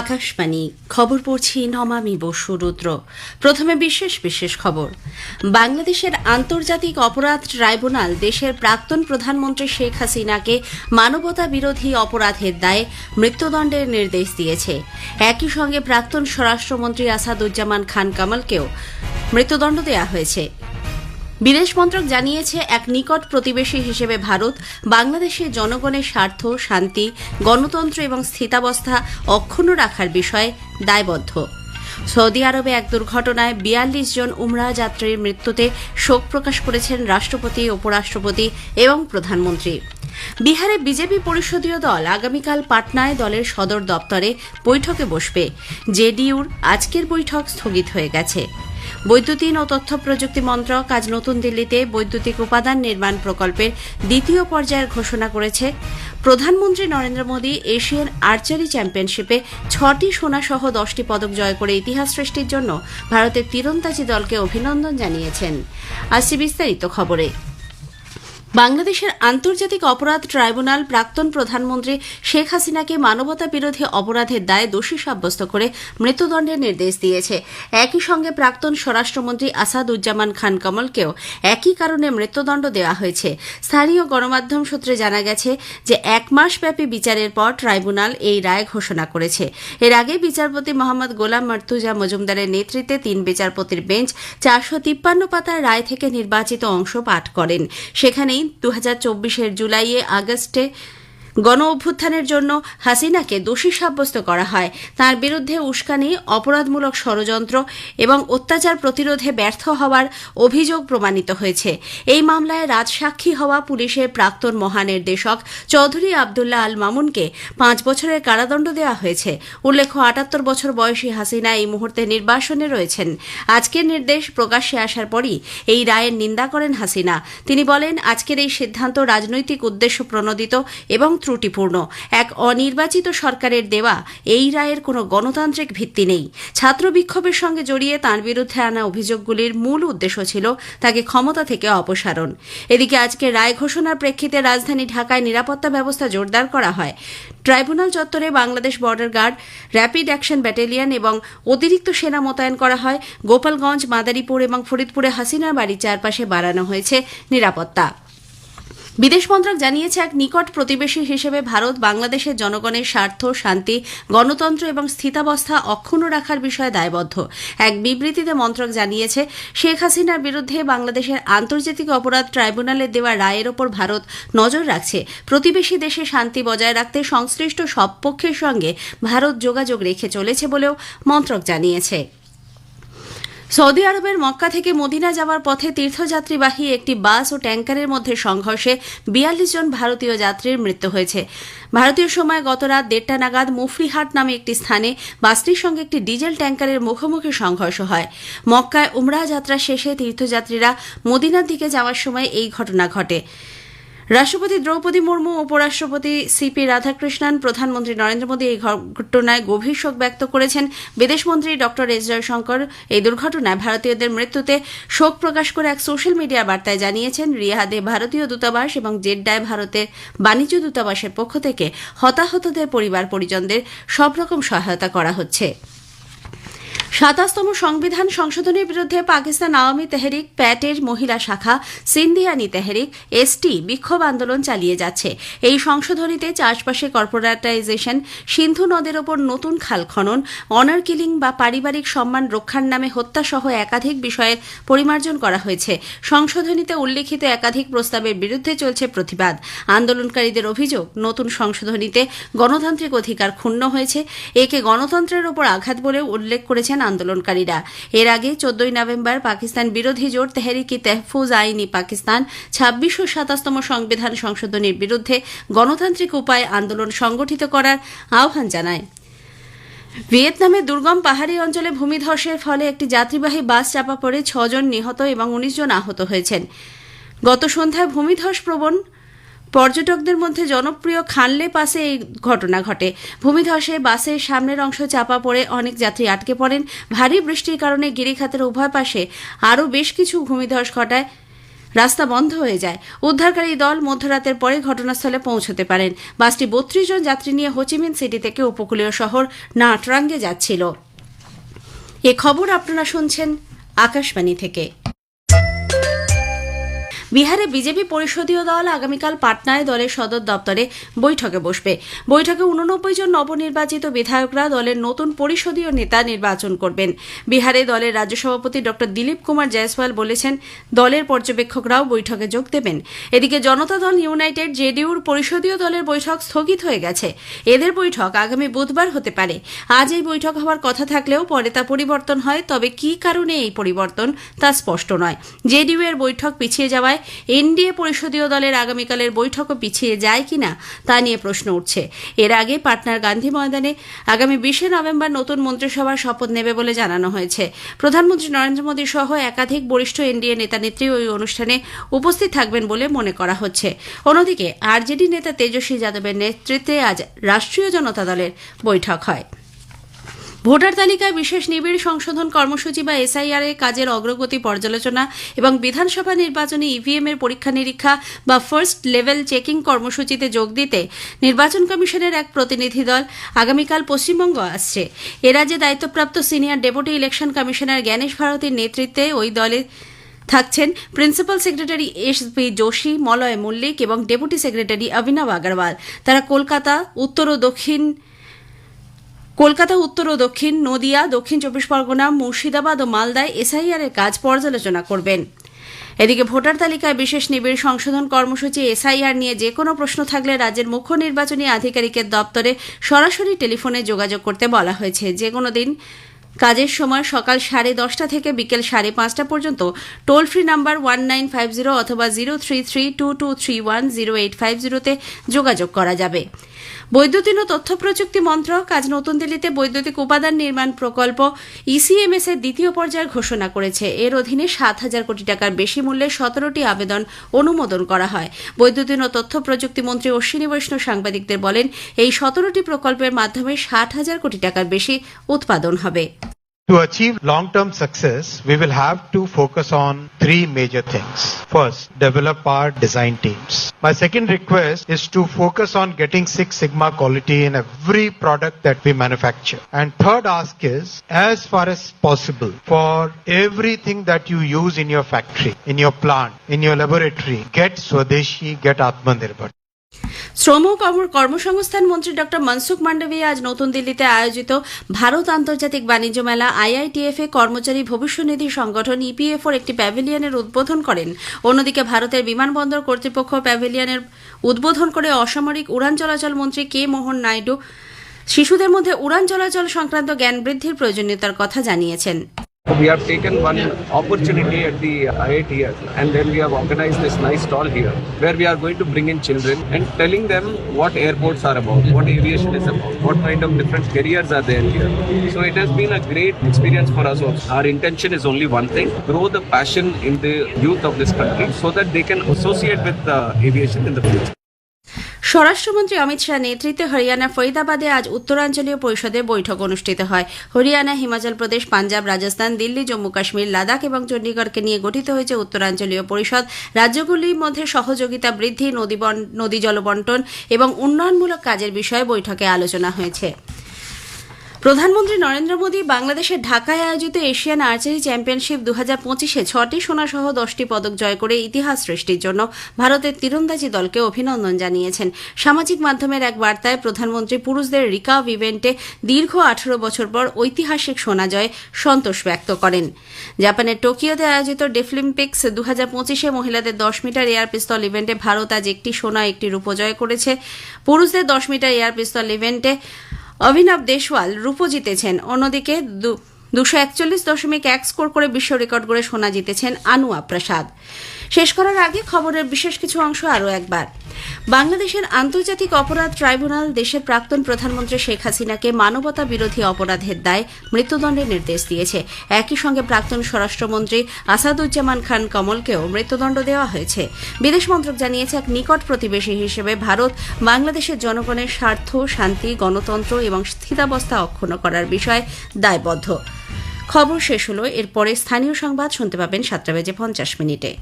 আকাশবাণী, খবর পড়ছি নমামি বসু রুদ্র। প্রথমে বিশেষ বিশেষ খবর। বাংলাদেশের আন্তর্জাতিক অপরাধ ট্রাইব্যুনাল দেশের প্রাক্তন প্রধানমন্ত্রী শেখ হাসিনাকে মানবতা বিরোধী অপরাধের দায়ে মৃত্যুদণ্ডের নির্দেশ দিয়েছে। একই সঙ্গে প্রাক্তন স্বরাষ্ট্রমন্ত্রী আসাদুজ্জামান খান কামালকেও মৃত্যুদণ্ড দেওয়া হয়েছে। বিদেশ মন্ত্রক জানিয়েছে, এক নিকট প্রতিবেশী হিসেবে ভারত, বাংলাদেশের জনগণের স্বার্থ, শান্তি, গণতন্ত্র এবং স্থিতাবস্থা অক্ষুণ্ণ রাখার বিষয়ে দায়বদ্ধ। সৌদি আরবে এক দুর্ঘটনায় বিয়াল্লিশ জন উমরা যাত্রীর মৃত্যুতে শোক প্রকাশ করেছেন রাষ্ট্রপতি, উপরাষ্ট্রপতি এবং প্রধানমন্ত্রী। বিহারে বিজেপি পরিষদীয় দল আগামীকাল পাটনায় দলের সদর দপ্তরে বৈঠকে বসবে। জেডিইউর আজকের বৈঠক স্থগিত হয়ে গেছে। বৈদ্যুতিন ও তথ্য প্রযুক্তি মন্ত্রক আজ নতুন দিল্লিতে বৈদ্যুতিক উপাদান নির্মাণ প্রকল্পের দ্বিতীয় পর্যায়ের ঘোষণা করেছে। প্রধানমন্ত্রী নরেন্দ্র মোদী এশিয়ান আর্চারি চ্যাম্পিয়নশিপে ছটি সোনাসহ দশটি পদক জয় করে ইতিহাস সৃষ্টির জন্য ভারতের তীরন্দাজি দলকে অভিনন্দন জানিয়েছেন। আসছে বিস্তারিত খবরে। বাংলাদেশের আন্তর্জাতিক অপরাধ ট্রাইব্যুনাল প্রাক্তন প্রধানমন্ত্রী শেখ হাসিনাকে মানবতা বিরোধী অপরাধের দায়ে দোষী সাব্যস্ত করে মৃত্যুদণ্ডের নির্দেশ দিয়েছে। একই সঙ্গে প্রাক্তন স্বরাষ্ট্রমন্ত্রী আসাদুজ্জামান খান কমলকেও একই কারণে মৃত্যুদণ্ড দেওয়া হয়েছে। স্থানীয় গণমাধ্যম সূত্রে জানা গেছে যে এক মাসব্যাপী বিচারের পর ট্রাইব্যুনাল এই রায় ঘোষণা করেছে। এর আগে বিচারপতি মোহাম্মদ গোলাম মর্তুজা মজুমদারের নেতৃত্বে তিন বিচারপতির বেঞ্চ চারশো তিপ্পান্ন পাতার রায় থেকে নির্বাচিত অংশ পাঠ করেন। সেখানেই দু হাজার চব্বিশের জুলাইয়ে আগস্টে গণ অভ্যুত্থানের জন্য হাসিনাকে দোষী সাব্যস্ত করা হয়। তার বিরুদ্ধে উস্কানি, অপরাধমূলক ষড়যন্ত্র এবং অত্যাচার প্রতিরোধে ব্যর্থ হওয়ার অভিযোগ প্রমাণিত হয়েছে। এই মামলায় রাজসাক্ষী হওয়া পুলিশের প্রাক্তন মহানির্দেশক চৌধুরী আবদুল্লাহ আল মামুনকে পাঁচ বছরের কারাদণ্ড দেওয়া হয়েছে। উল্লেখ্য, আটাত্তর বছর বয়সী হাসিনা এই মুহূর্তে নির্বাসনে রয়েছেন। আজকের নির্দেশ প্রকাশ্যে আসার পরই এই রায়ের নিন্দা করেন হাসিনা। তিনি বলেন, আজকের এই সিদ্ধান্ত রাজনৈতিক উদ্দেশ্য প্রণোদিত এবং ত্রুটিপূর্ণ। এক অনির্বাচিত সরকারের দেওয়া এই রায়ের কোনো গণতান্ত্রিক ভিত্তি নেই। ছাত্র বিক্ষোভের সঙ্গে জড়িয়ে তাঁর বিরুদ্ধে আনা অভিযোগগুলির মূল উদ্দেশ্য ছিল তাকে ক্ষমতা থেকে অপসারণ। এদিকে আজকে রায় ঘোষণার প্রেক্ষিতে রাজধানী ঢাকায় নিরাপত্তা ব্যবস্থা জোরদার করা হয়। ট্রাইব্যুনাল চত্বরে Bangladesh border guard, rapid action battalion এবং অতিরিক্ত সেনা মোতায়েন করা হয়। গোপালগঞ্জ, মাদারীপুর এবং ফরিদপুরে হাসিনার বাড়ির চারপাশে বাড়ানো হয়েছে নিরাপত্তা। বিদেশ মন্ত্রক জানিয়েছে, এক নিকট প্রতিবেশী হিসেবে ভারত বাংলাদেশের জনগণের স্বার্থ, শান্তি, গণতন্ত্র এবং স্থিতাবস্থা অক্ষুণ্ণ রাখার বিষয়ে দায়বদ্ধ। এক বিবৃতিতে মন্ত্রক জানিয়েছে, শেখ হাসিনার বিরুদ্ধে বাংলাদেশের আন্তর্জাতিক অপরাধ ট্রাইব্যুনালের দেওয়া রায়ের ওপর ভারত নজর রাখছে। প্রতিবেশী দেশে শান্তি বজায় রাখতে সংশ্লিষ্ট সব পক্ষের সঙ্গে ভারত যোগাযোগ রেখে চলেছে বলেও মন্ত্রক জানিয়েছে। সৌদি আরবের মক্কা থেকে মদিনা যাওয়ার পথে তীর্থযাত্রীবাহী একটি বাস ও ট্যাঙ্কারের মধ্যে সংঘর্ষে বিয়াল্লিশ জন ভারতীয় যাত্রীর মৃত্যু হয়েছে। ভারতীয় সময় গত রাত দেড়টা নাগাদ মুফরিহাট নামে একটি স্থানে বাসটির সঙ্গে একটি ডিজেল ট্যাঙ্কারের মুখোমুখি সংঘর্ষ হয়। মক্কায় উমরা যাত্রা শেষে তীর্থযাত্রীরা মদিনার দিকে যাওয়ার সময় এই ঘটনা ঘটে। রাষ্ট্রপতি দ্রৌপদী মুর্মু উপরাষ্ট্রপতি সিপি রাধাকৃষ্ণন, প্রধানমন্ত্রী নরেন্দ্র মোদী এই ঘটনায় গভীর শোক ব্যক্ত করেছেন। বিদেশমন্ত্রী ড এস জয়শঙ্কর এই দুর্ঘটনায় ভারতীয়দের মৃত্যুতে শোক প্রকাশ করে এক সোশ্যাল মিডিয়া বার্তায় জানিয়েছেন, রিয়াদে ভারতীয় দূতাবাস এবং জেড্ডায় ভারতের বাণিজ্য দূতাবাসের পক্ষ থেকে হতাহতদের পরিবার পরিজনদের সব রকম সহায়তা করা হচ্ছে। সাতাশতম সংবিধান সংশোধনের বিরুদ্ধে পাকিস্তান আওয়ামী তেহরিক, প্যাটের মহিলা শাখা, সিন্ধিয়ানি তেহরিক, এসটি বিক্ষোভ আন্দোলন চালিয়ে যাচ্ছে। এই সংশোধনীতে চাষবাসে কর্পোরেটাইজেশন, সিন্ধু নদের ওপর নতুন খাল খনন অনার কিলিং বা পারিবারিক সম্মান রক্ষার নামে হত্যাসহ একাধিক বিষয়ের পরিমার্জন করা হয়েছে। সংশোধনীতে উল্লেখিত একাধিক প্রস্তাবের বিরুদ্ধে চলছে প্রতিবাদ। আন্দোলনকারীদের অভিযোগ, নতুন সংশোধনীতে গণতান্ত্রিক অধিকার ক্ষুণ্ণ হয়েছে। একে গণতন্ত্রের ওপর আঘাত বলেও উল্লেখ করেছেন আন্দোলনকারীরা। এর আগে চোদ্দই নভেম্বর পাকিস্তান বিরোধী জোট তেহরিকি তেহফুজ আইনি পাকিস্তান ছাব্বিশ ও সাতাশতম সংবিধান সংশোধনীর বিরুদ্ধে গণতান্ত্রিক উপায়ে আন্দোলন সংগঠিত করার আহ্বান জানায়। ভিয়েতনামের দুর্গম পাহাড়ি অঞ্চলে ভূমিধসের ফলে একটি যাত্রীবাহী বাস চাপা পড়ে ছজন নিহত এবং উনিশ জন আহত হয়েছেন। গত সন্ধ্যায় ভূমিধস প্রবণ পর্যটকদের মধ্যে জনপ্রিয় খানলে পাশে এই ঘটনা ঘটে। ভূমিধসে বাসের সামনের অংশ চাপা পড়ে অনেক যাত্রী আটকে পড়েন। ভারী বৃষ্টির কারণে গিরিখাতের উভয় পাশে আরও বেশ কিছু ভূমিধস ঘটায়। রাস্তা বন্ধ হয়ে যায়। উদ্ধারকারী দল মধ্যরাতের পরে ঘটনাস্থলে পৌঁছতে পারেন। বাসটি বত্রিশ জন যাত্রী নিয়ে হোচিমিন সিটি থেকে উপকূলীয় শহর নাটরাঙ্গে যাচ্ছিল। এ খবর আপনারা শুনছেন আকাশবাণী থেকে। বিহারে বিজেপি পরিষদীয় দল আগামীকাল পাটনায় দলের সদর দপ্তরে বৈঠকে বসবে। বৈঠকে উননব্বই জন নবনির্বাচিত বিধায়করা দলের নতুন পরিষদীয় নেতা নির্বাচন করবেন। বিহারে দলের রাজ্য সভাপতি ড দিলীপ কুমার জয়সওয়াল বলেছেন, দলের পর্যবেক্ষকরাও বৈঠকে যোগ দেবেন। এদিকে জনতা দল ইউনাইটেড জেডিউর পরিষদীয় দলের বৈঠক স্থগিত হয়ে গেছে। এদের বৈঠক আগামী বুধবার হতে পারে। আজ এই বৈঠক হওয়ার কথা থাকলেও পরে তা পরিবর্তন হয়, তবে কী কারণে এই পরিবর্তন তা স্পষ্ট নয়। জেডিইউ এর বৈঠক পিছিয়ে যাওয়ায় এনডিএ পরিষদীয় দলের আগামীকালের বৈঠকও পিছিয়ে যায় কিনা তা নিয়ে প্রশ্ন উঠছে। এর আগে পাটনার গান্ধী ময়দানে আগামী বিশে নভেম্বর নতুন মন্ত্রিসভার শপথ নেবে বলে জানানো হয়েছে। প্রধানমন্ত্রী নরেন্দ্র মোদী সহ একাধিক বরিষ্ঠ এনডিএ নেতা নেত্রী ওই অনুষ্ঠানে উপস্থিত থাকবেন বলে মনে করা হচ্ছে। অন্যদিকে আরজেডি নেতা তেজস্বী যাদবের নেতৃত্বে আজ রাষ্ট্রীয় জনতা দলের বৈঠক হয়। ভোটার তালিকায় বিশেষ নিবিড় সংশোধন কর্মসূচি বা এসআইআর এর কাজের অগ্রগতি পর্যালোচনা এবং বিধানসভা নির্বাচনে ইভিএম এর পরীক্ষা নিরীক্ষা বা ফার্স্ট লেভেল চেকিং কর্মসূচিতে যোগ দিতে নির্বাচন কমিশনের এক প্রতিনিধি দল আগামীকাল পশ্চিমবঙ্গ আসছে। এ রাজ্যে দায়িত্বপ্রাপ্ত senior deputy election commissioner Gyanesh ভারতীর নেতৃত্বে ওই দলে থাকছেন principal secretary S P Joshi, Malay Mallik এবং ডেপুটি সেক্রেটারি অভিনব আগরওয়াল। তারা কলকাতা, উত্তর ও দক্ষিণ কলকাতা, উত্তর ও দক্ষিণ, নদিয়া, দক্ষিণ চব্বিশ পরগনা, মুর্শিদাবাদ ও মালদায় এসআইআর এর কাজ পর্যালোচনা করবেন। এদিকে ভোটার তালিকায় বিশেষ নিবিড় সংশোধন কর্মসূচি, এসআইআর নিয়ে যে কোনো প্রশ্ন থাকলে রাজ্যের মুখ্য নির্বাচনী আধিকারিকের দপ্তরে সরাসরি টেলিফোনে যোগাযোগ করতে বলা হয়েছে। যে কোনো দিন কাজের সময় সকাল সাড়ে দশটা থেকে বিকেল সাড়ে পাঁচটা পর্যন্ত toll free number one nine five zero অথবা zero three three two two three one zero eight five জিরোতে যোগাযোগ করা যাবে। বৈদ্যুতিন ও তথ্য প্রযুক্তি মন্ত্রক আজ নতুন দিল্লিতে বৈদ্যুতিক উপাদান নির্মাণ প্রকল্প ইসিএমএস এর দ্বিতীয় পর্যায়ের ঘোষণা করেছে। এর অধীনে সাত হাজার কোটি টাকার বেশি মূল্যে সতেরোটি আবেদন অনুমোদন করা হয়। বৈদ্যুতিন ও তথ্য প্রযুক্তি মন্ত্রী অশ্বিনী বৈষ্ণব সাংবাদিকদের বলেন, এই সতেরোটি প্রকল্পের মাধ্যমে ষাট হাজার কোটি টাকার বেশি উৎপাদন হবে। To achieve long-term success, we will have to focus on three major things. First, develop our design teams. My second request is to focus on getting Six Sigma quality in every product that we manufacture. And third ask is, as far as possible, for everything that you use in your factory, in your plant, in your laboratory, get Swadeshi, get Atmanirbhar. শ্রম কর্ম কর্মসংস্থান মন্ত্রী doctor Mansukh Mandaviya আজ নতুন দিল্লিতে আয়োজিত ভারত আন্তর্জাতিক বাণিজ্য মেলা আইআইটিএফ এ কর্মচারী ভবিষ্যনিধি সংগঠন ইপিএফ ওর একটি প্যাভিলিয়নের উদ্বোধন করেন। অন্যদিকে ভারতের বিমানবন্দর কর্তৃপক্ষ প্যাভিলিয়নের উদ্বোধন করে অসামরিক উড়ান চলাচল মন্ত্রী কে মোহন নাইডু শিশুদের মধ্যে উড়ান চলাচল সংক্রান্ত জ্ঞান বৃদ্ধির প্রয়োজনীয়তার কথা জানিয়েছেন। We have taken one opportunity at the IITF and then we have organized this nice stall here where we are going to bring in children and telling them what airports are about, what aviation is about, what kind of different careers are there here. So it has been a great experience for us also. Our intention is only one thing, grow the passion in the youth of this country so that they can associate with uh, aviation in the future. স্বরাষ্ট্রমন্ত্রী অমিত শাহ নেতৃত্বে হরিয়ানা ফরিদাবাদে আজ উত্তরাঞ্চলীয় পরিষদের বৈঠক অনুষ্ঠিত হয়। হরিয়ানা, হিমাচল প্রদেশ, পাঞ্জাব, রাজস্থান, দিল্লি, জম্মু কাশ্মীর, লাদাখ এবং চণ্ডীগড়কে নিয়ে গঠিত হয়েছে উত্তরাঞ্চলীয় পরিষদ। রাজ্যগুলির মধ্যে সহযোগিতা বৃদ্ধি নদী বন- নদী জলবন্টন এবং উন্নয়নমূলক কাজের বিষয়ে বৈঠকে আলোচনা হয়েছে। প্রধানমন্ত্রী নরেন্দ্র মোদী বাংলাদেশের ঢাকায় আয়োজিত এশিয়ান আর্চারি চ্যাম্পিয়নশিপ দু হাজার পঁচিশে ছটি সোনাসহ দশটি পদক জয় করে ইতিহাস সৃষ্টির জন্য ভারতের তীরন্দাজি দলকে অভিনন্দন জানিয়েছেন। সামাজিক মাধ্যমের এক বার্তায় প্রধানমন্ত্রী পুরুষদের রিকাভ ইভেন্টে দীর্ঘ আঠারো বছর পর ঐতিহাসিক সোনা জয়ে সন্তোষ ব্যক্ত করেন। জাপানের টোকিওতে আয়োজিত ডেফলিম্পিক্স দু হাজার পঁচিশে মহিলাদের দশ মিটার এয়ার পিস্তল ইভেন্টে ভারত আজ একটি সোনা, একটি রূপো জয় করেছে। পুরুষদের দশ মিটার এয়ার পিস্তল ইভেন্টে অভিনব দেশওয়াল রূপো জিতেছেন। অন্যদিকে দুশো একচল্লিশ দশমিক এক স্কোর করে বিশ্ব রেকর্ড করে সোনা জিতেছেন আনুয়া প্রসাদ। শেষ করার আগে খবরের বিশেষ কিছু অংশ আরও একবার। বাংলাদেশের আন্তর্জাতিক অপরাধ ট্রাইব্যুনাল দেশের প্রাক্তন প্রধানমন্ত্রী শেখ হাসিনাকে মানবতা বিরোধী অপরাধের দায় মৃত্যুদণ্ডের নির্দেশ দিয়েছে। একই সঙ্গে প্রাক্তন স্বরাষ্ট্রমন্ত্রী আসাদুজ্জামান খান কমলকেও মৃত্যুদণ্ড দেওয়া হয়েছে। বিদেশ মন্ত্রক জানিয়েছে, এক নিকট প্রতিবেশী হিসেবে ভারত বাংলাদেশের জনগণের স্বার্থ, শান্তি, গণতন্ত্র এবং স্থিতাবস্থা অক্ষুণ্ণ করার বিষয়ে দায়বদ্ধ। খবর শেষ হলো, এরপরে স্থানীয় সংবাদ শুনতে পাবেন সাতটা বেজে পঞ্চাশ মিনিটে।